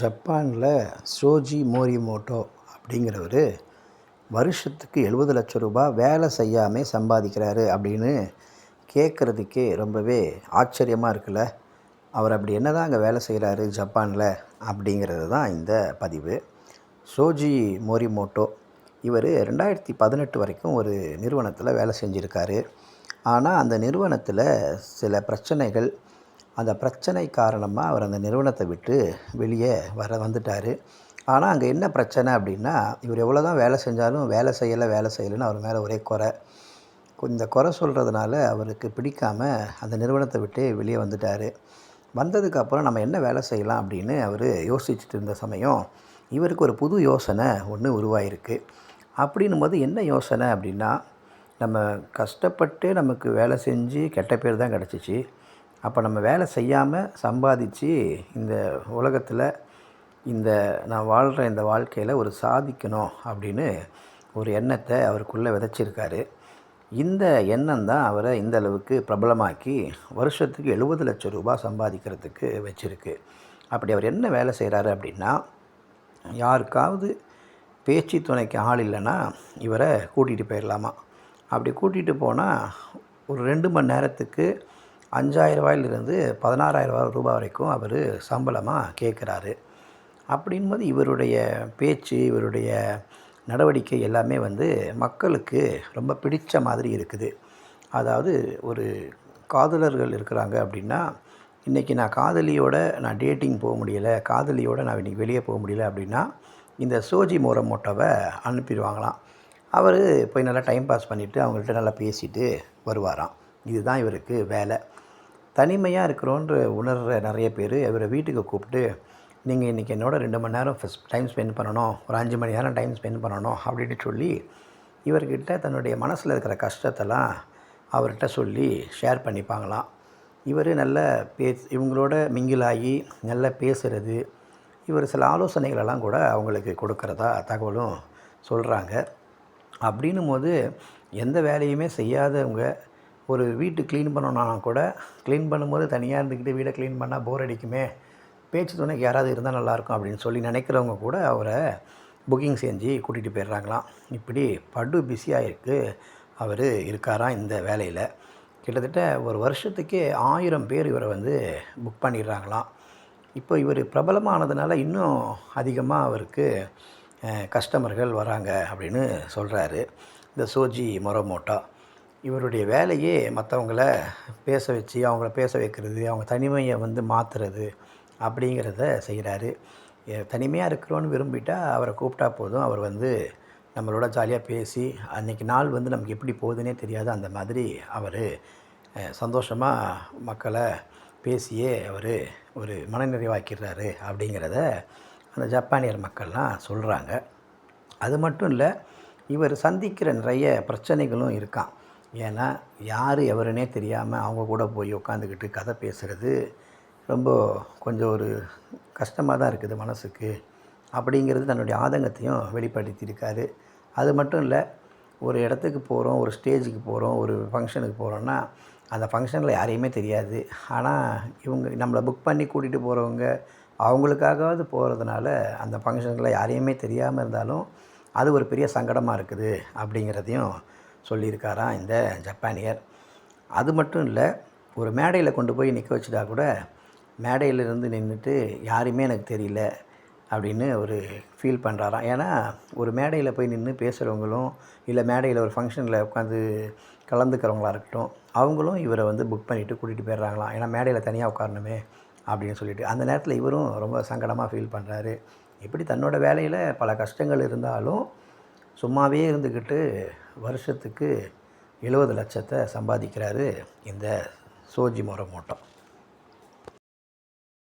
ஜப்பானில் ஷோஜி மோரிமோட்டோ அப்படிங்கிறவர் வருஷத்துக்கு எழுபது லட்ச ரூபாய் வேலை செய்யாமல் சம்பாதிக்கிறாரு அப்படின்னு கேட்குறதுக்கே ரொம்பவே ஆச்சரியமாக இருக்குல்ல. அவர் அப்படி என்ன தான் அங்கே வேலை செய்கிறாரு ஜப்பானில் அப்படிங்கிறது தான் இந்த பதிவு. ஷோஜி மோரிமோட்டோ இவர் ரெண்டாயிரத்தி பதினெட்டு வரைக்கும் ஒரு நிறுவனத்தில் வேலை செஞ்சுருக்காரு. ஆனால் அந்த நிறுவனத்தில் சில பிரச்சனைகள் அந்த பிரச்சனை காரணமாக அவர் அந்த நிறுவனத்தை விட்டு வெளியே வர வந்துட்டார். ஆனால் அங்கே என்ன பிரச்சனை அப்படின்னா இவர் எவ்வளோ தான் வேலை செஞ்சாலும் வேலை செய்யலை வேலை செய்யலைன்னு அவர் மேலே ஒரே குறை. இந்த குறை சொல்கிறதுனால அவருக்கு பிடிக்காமல் அந்த நிறுவனத்தை விட்டு வெளியே வந்துட்டார். வந்ததுக்கப்புறம் நம்ம என்ன வேலை செய்யலாம் அப்படின்னு அவர் யோசிச்சுட்டு இருந்த சமயம் இவருக்கு ஒரு புது யோசனை ஒன்று உருவாயிருக்கு. அப்படின்னும் போது என்ன யோசனை அப்படின்னா நம்ம கஷ்டப்பட்டு நமக்கு வேலை செஞ்சு கெட்ட பேர் தான் கிடச்சிச்சு. அப்போ நம்ம வேலை செய்யாமல் சம்பாதிச்சு இந்த உலகத்தில் இந்த நான் வாழ்கிற இந்த வாழ்க்கையில் ஒரு சாதிக்கணும் அப்படின்னு ஒரு எண்ணத்தை அவருக்குள்ளே விதைச்சிருக்காரு. இந்த எண்ணம் தான் அவரை இந்த அளவுக்கு பிரபலமாக்கி வருஷத்துக்கு எழுபது லட்சம் ரூபாய் சம்பாதிக்கிறதுக்கு வச்சுருக்கு. அப்படி அவர் என்ன வேலை செய்கிறாரு அப்படின்னா யாருக்காவது பேச்சு துணைக்கு ஆள் இல்லைன்னா இவரை கூட்டிகிட்டு போயிடலாமா அப்படி கூட்டிகிட்டு போனால் ஒரு ரெண்டு மணி நேரத்துக்கு அஞ்சாயிரம் ரூபாயிலிருந்து பதினாறாயிரம் ரூபாய் வரைக்கும் அவர் சம்பளமாக கேட்குறாரு. அப்படின்போது இவருடைய பேச்சு இவருடைய நடவடிக்கை எல்லாமே வந்து மக்களுக்கு ரொம்ப பிடித்த மாதிரி இருக்குது. அதாவது ஒரு காதலர்கள் இருக்கிறாங்க அப்படின்னா இன்றைக்கி நான் காதலியோட நான் டேட்டிங் போக முடியலை காதலியோட நான் இன்றைக்கி வெளியே போக முடியல அப்படின்னா இந்த சோஜி மோட்டோவை அனுப்பிடுவாங்களாம். அவர் போய் நல்லா டைம் பாஸ் பண்ணிவிட்டு அவங்கள்ட்ட நல்லா பேசிட்டு வருவாராம். இதுதான் இவருக்கு வேலை. தனிமையாக இருக்கிறோன்ற உணர்கிற நிறைய பேர் இவரை வீட்டுக்கு கூப்பிட்டு நீங்கள் இன்றைக்கி என்னோட ரெண்டு மணி நேரம் ஃபஸ்ட் டைம் ஸ்பெண்ட் பண்ணணும் ஒரு அஞ்சு மணி நேரம் டைம் ஸ்பெண்ட் பண்ணணும் அப்படின்னு சொல்லி இவர்கிட்ட தன்னுடைய மனசில் இருக்கிற கஷ்டத்தெல்லாம் அவர்கிட்ட சொல்லி ஷேர் பண்ணிப்பாங்களாம். இவர் நல்ல பேஸ் இவங்களோட மிங்கிலாகி நல்லா பேசுகிறது இவர் சில ஆலோசனைகளெல்லாம் கூட அவங்களுக்கு கொடுக்குறதா தகவலும் சொல்கிறாங்க அப்படின்னும் போது எந்த வேலையுமே செய்யாதவங்க ஒரு வீட்டு க்ளீன் பண்ணணுன்னா கூட க்ளீன் பண்ணும்போது தனியாக இருந்துக்கிட்டு வீடை க்ளீன் பண்ணால் போர் அடிக்குமே. பேச்சு துணைக்கு யாராவது இருந்தால் நல்லாயிருக்கும் அப்படின்னு சொல்லி நினைக்கிறவங்க கூட அவரை புக்கிங் செஞ்சு கூட்டிகிட்டு போயிடுறாங்களாம். இப்படி படு பிஸியாக இருக்குது அவர் இருக்காராம் இந்த வேலையில்? கிட்டத்தட்ட ஒரு வருஷத்துக்கே ஆயிரம் பேர் இவரை வந்து புக் பண்ணிடுறாங்களாம். இப்போ இவர் பிரபலமானதுனால இன்னும் அதிகமாக அவருக்கு கஸ்டமர்கள் வராங்க அப்படின்னு சொல்கிறாரு இந்த சோஜி மொரமோட்டா. இவருடைய வேலையே மற்றவங்கள பேச வச்சு அவங்கள பேச வைக்கிறது அவங்க தனிமையை வந்து மாற்றுறது அப்படிங்கிறத செய்கிறாரு தனிமையாக இருக்கிறோன்னு விரும்பிட்டால் அவரை கூப்பிட்டா போதும். அவர் வந்து நம்மளோட ஜாலியாக பேசி அன்றைக்கி நாள் வந்து நமக்கு எப்படி போகுதுன்னே தெரியாது அந்த மாதிரி அவர் சந்தோஷமாக மக்களை பேசியே அவர் ஒரு மனநிறைவாக்கிடுறாரு அப்படிங்கிறத அந்த ஜப்பானியர் மக்கள்லாம் சொல்கிறாங்க அது மட்டும் இல்லை இவர் சந்திக்கிற நிறைய பிரச்சனைகளும் இருக்கான் ஏன்னா யார் எவருனே தெரியாமல் அவங்க கூட போய் உட்காந்துக்கிட்டு கதை பேசுகிறது ரொம்ப கொஞ்சம் ஒரு கஷ்டமாக தான் இருக்குது மனசுக்கு. அப்படிங்கிறது தன்னுடைய ஆதங்கத்தையும் வெளிப்படுத்தியிருக்காரு. அது மட்டும் இல்லை ஒரு இடத்துக்கு போகிறோம் ஒரு ஸ்டேஜுக்கு போகிறோம் ஒரு ஃபங்க்ஷனுக்கு போகிறோன்னா அந்த ஃபங்க்ஷனில் யாரையுமே தெரியாது. ஆனால் இவங்க நம்மளை புக் பண்ணி கூட்டிகிட்டு போகிறவங்க அவங்களுக்காகவாவது போகிறதுனால அந்த ஃபங்க்ஷனில் யாரையுமே தெரியாமல் இருந்தாலும் அது ஒரு பெரிய சங்கடமாக இருக்குது அப்படிங்கிறதையும் சொல்லியிருக்காராம் இந்த ஜப்பானியர். அது மட்டும் இல்லை ஒரு மேடையில் கொண்டு போய் நிற்க வச்சுட்டா கூட மேடையிலிருந்து நின்றுட்டு யாருமே எனக்கு தெரியல அப்படின்னு ஒரு ஃபீல் பண்ணுறாராம் ஏன்னா ஒரு மேடையில் போய் நின்று பேசுகிறவங்களும் இல்லை மேடையில் ஒரு ஃபங்க்ஷனில் உட்காந்து கலந்துக்கிறவங்களா இருக்கட்டும் அவங்களும் இவரை வந்து புக் பண்ணிவிட்டு கூட்டிகிட்டு போயிடுறாங்களாம். ஏன்னா மேடையில் தனியாக உட்காரணுமே அப்படின்னு சொல்லிட்டு. அந்த நேரத்தில் இவரும் ரொம்ப சங்கடமாக ஃபீல் பண்ணுறாரு இப்படி தன்னோட வேலையில் பல கஷ்டங்கள் இருந்தாலும் சும்மாவே இருந்துக்கிட்டு வருஷத்துக்கு எழுபது லட்சத்தை சம்பாதிக்கிறாரு இந்த சோஜி மொரமோட்டம்.